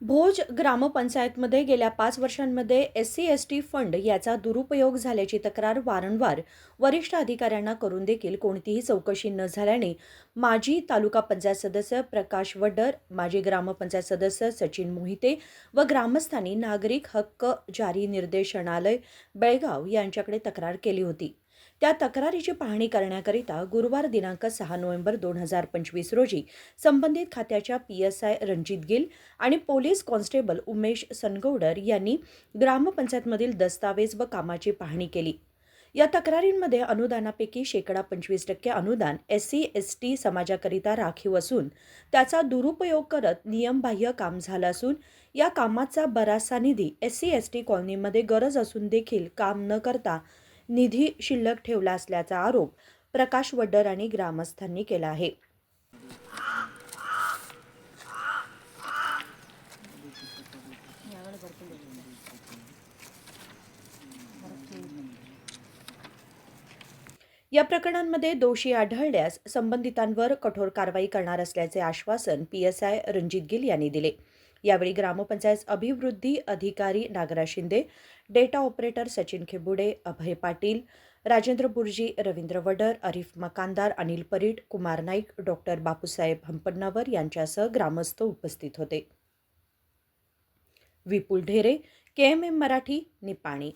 भोज ग्रामपंचायतमध्ये गेल्या पाच वर्षांमध्ये S C S T fund याचा दुरुपयोग झाल्याची तक्रार वारंवार वरिष्ठ अधिकाऱ्यांना करून देखील कोणतीही चौकशी न झाल्याने माजी तालुका पंचायत सदस्य प्रकाश वडर माजी ग्रामपंचायत सदस्य सचिन मोहिते व ग्रामस्थांनी नागरिक हक्क जारी निर्देशनालय बेळगाव यांच्याकडे तक्रार केली होती. त्या तक्रारीची पाहणी करण्याकरिता गुरुवार दिनांक सहा नोव्हेंबर दोन हजार पंचवीस रोजी संबंधित खात्याच्या P S I Ranjit Gill आणि पोलीस कॉन्स्टेबल उमेश सनगौडर यांनी ग्रामपंचायतमधील दस्तावेज व कामाची पाहणी केली. या तक्रारींमध्ये अनुदानापैकी शेकडा पंचवीस टक्के अनुदान एस सी एस टी समाजाकरिता राखीव असून त्याचा दुरुपयोग करत नियमबाह्य काम झालं असून या कामाचा बराचसा निधी एस सी एस टी कॉलनीमध्ये गरज असून देखील काम न करता निधी शिल्लक ठेवला असल्याचा आरोप प्रकाश वड्डर आणि ग्रामस्थांनी केला आहे. या प्रकरणांमध्ये दोषी आढळल्यास संबंधितांवर कठोर कारवाई करणार असल्याचे आश्वासन P S I Ranjit Gill यांनी दिले. यावेळी ग्रामपंचायत अभिवृद्धी अधिकारी Nagraj Shinde data operator Sachin Khebude Abhay Patil Rajendra Burji Ravindra Vadar Arif Makandar Anil Parit Kumar Naik doctor Bapusaheb Hampannavar यांच्यासह ग्रामस्थ उपस्थित होते. Vipul Dhere K M M Marathi Nipani.